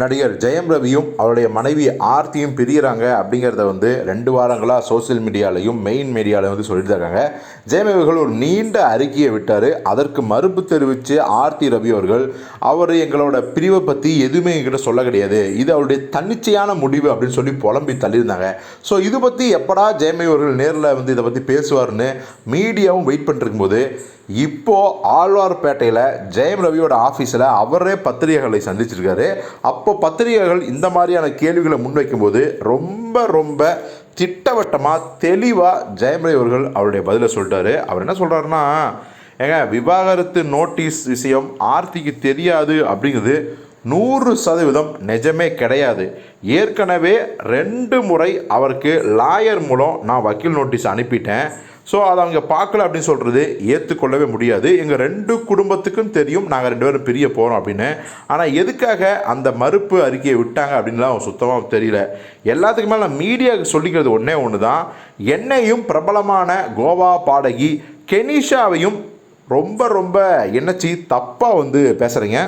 நடிகர் ஜெயம் ரவியும் அவருடைய மனைவி ஆர்த்தியும் பிரியறாங்க அப்படிங்கிறத வந்து ரெண்டு வாரங்களாக சோஷியல் மீடியாலையும் மெயின் மீடியாவில் வந்து சொல்லிட்டு இருக்காங்க. ஜெயம் ரவிகள் ஒரு நீண்ட அறிக்கையை விட்டார். அதற்கு மறுப்பு தெரிவித்து ஆர்த்தி ரவி அவர்கள் அவர் எங்களோட பிரிவை பற்றி எதுவுமே எங்கிட்ட சொல்ல கிடையாது. இது அவருடைய தன்னிச்சையான முடிவு அப்படின்னு சொல்லி புலம்பி தள்ளியிருந்தாங்க. ஸோ இது பற்றி எப்படா ஜெயம் அவர்கள் நேரில் வந்து இதை பற்றி பேசுவார்னு மீடியாவும் வெயிட் பண்ணிருக்கும்போது இப்போது ஆழ்வார்பேட்டையில் ஜெயம் ரவியோட ஆஃபீஸில் அவரே பத்திரிகைகளை சந்திச்சிருக்காரு. அப்போ பத்திரிகைகள் இந்த மாதிரியான கேள்விகளை முன்வைக்கும்போது ரொம்ப ரொம்ப திட்டவட்டமாக தெளிவாக ஜெயம் ரவி அவர்கள் அவருடைய பதிலை சொல்லிட்டாரு. அவர் என்ன சொல்கிறாருன்னா ஏங்க விவாகரத்து நோட்டீஸ் விஷயம் ஆர்த்திக்கு தெரியாது அப்படிங்கிறது நூறு சதவீதம் நிஜமே கிடையாது. ஏற்கனவே ரெண்டு முறை அவருக்கு லாயர் மூலம் நான் வக்கீல் நோட்டீஸ் அனுப்பிட்டேன். ஸோ அதை அவங்க பார்க்கல அப்படின்னு சொல்கிறது ஏற்றுக்கொள்ளவே முடியாது. எங்கள் ரெண்டு குடும்பத்துக்கும் தெரியும் நாங்கள் ரெண்டு பேரும் பிரிய போகிறோம் அப்படின்னு. ஆனால் எதுக்காக அந்த மறுப்பு அறிக்கையை விட்டாங்க அப்படின்லாம் சுத்தமாக தெரியல. எல்லாத்துக்கு மேலே நான் மீடியாவுக்கு சொல்லிக்கிறது ஒன்றே ஒன்று தான் என்னையும் பிரபலமான கோவா பாடகி கெனிஷாவையும் ரொம்ப ரொம்ப என்னச்சு தப்பாக வந்து பேசுகிறீங்க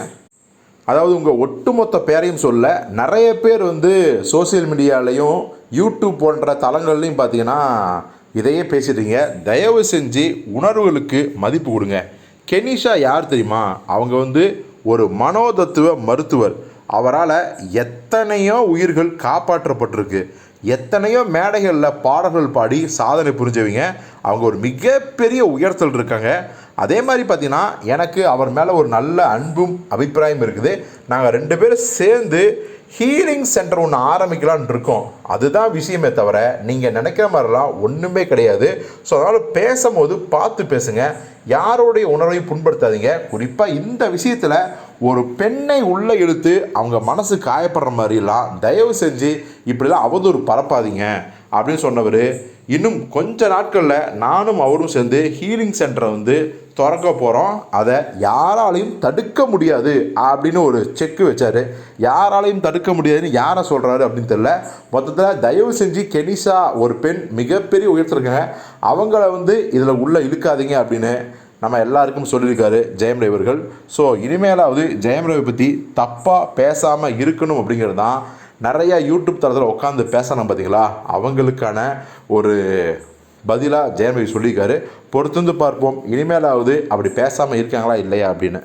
அதாவது உங்கள் ஒட்டுமொத்த பேரையும் சொல்ல நிறைய பேர் வந்து சோஷியல் மீடியாலையும் யூடியூப் போன்ற தளங்கள்லையும் பார்த்தீங்கன்னா இதையே பேசிட்டீங்க. தயவு செஞ்சு உணர்வுகளுக்கு மதிப்பு கொடுங்க. கெனிஷா யார் தெரியுமா? அவங்க வந்து ஒரு மனோதத்துவ மருத்துவர். அவரால் எத்தனையோ உயிர்கள் காப்பாற்றப்பட்டிருக்கு. எத்தனையோ மேடைகளில் பாடல்கள் பாடி சாதனை புரிஞ்சவங்க. அவங்க ஒரு மிகப்பெரிய உயர்த்தல் இருக்காங்க. அதே மாதிரி பார்த்திங்கன்னா எனக்கு அவர் மேலே ஒரு நல்ல அன்பும் அபிப்பிராயம் இருக்குது. நாங்கள் ரெண்டு பேரும் சேர்ந்து ஹீலிங் சென்டர் ஒன்று ஆரம்பிக்கலான்னு இருக்கோம். அதுதான் விஷயமே தவிர நீங்கள் நினைக்கிற மாதிரிலாம் ஒன்றுமே கிடையாது. ஸோ அதனால் பேசும்போது பார்த்து பேசுங்க. யாரோடைய உணர்வையும் புண்படுத்தாதீங்க. குறிப்பாக இந்த விஷயத்தில் ஒரு பெண்ணை உள்ளே இழுத்து அவங்க மனசு காயப்படுற மாதிரிலாம் தயவு செஞ்சு இப்படிலாம் அவதூறு பரப்பாதீங்க. அப்படின்னு சொன்னவர் இன்னும் கொஞ்ச நாட்களில் நானும் அவரும் சேர்ந்து ஹீலிங் சென்டரை வந்து திறக்க போகிறோம் அதை யாராலையும் தடுக்க முடியாது அப்படின்னு ஒரு செக்கு வச்சார். யாராலையும் தடுக்க முடியாதுன்னு யாரை சொல்கிறாரு அப்படின்னு தெரில மொத்தத்தில் தயவு செஞ்சு கெனிஷா ஒரு பெண் மிகப்பெரிய உயர்த்திருக்காங்க. அவங்கள வந்து இதில் உள்ளே இழுக்காதீங்க அப்படின்னு நம்ம எல்லாருக்கும் சொல்லியிருக்காரு ஜெயம் ரவி அவர்கள். ஸோ இனிமேலாவது ஜெயம் ரவி பற்றி தப்பாக பேசாமல் இருக்கணும் அப்படிங்கிறது தான் நிறையா யூடியூப் தளத்தில் உட்காந்து பேசணும் பார்த்தீங்களா அவங்களுக்கான ஒரு பதிலாக ஜெயமதி சொல்லியிருக்காரு. பொறுத்திருந்து பார்ப்போம். இனிமேலாவது அப்படி பேசாமல் இருக்காங்களா இல்லையா அப்படின்னு.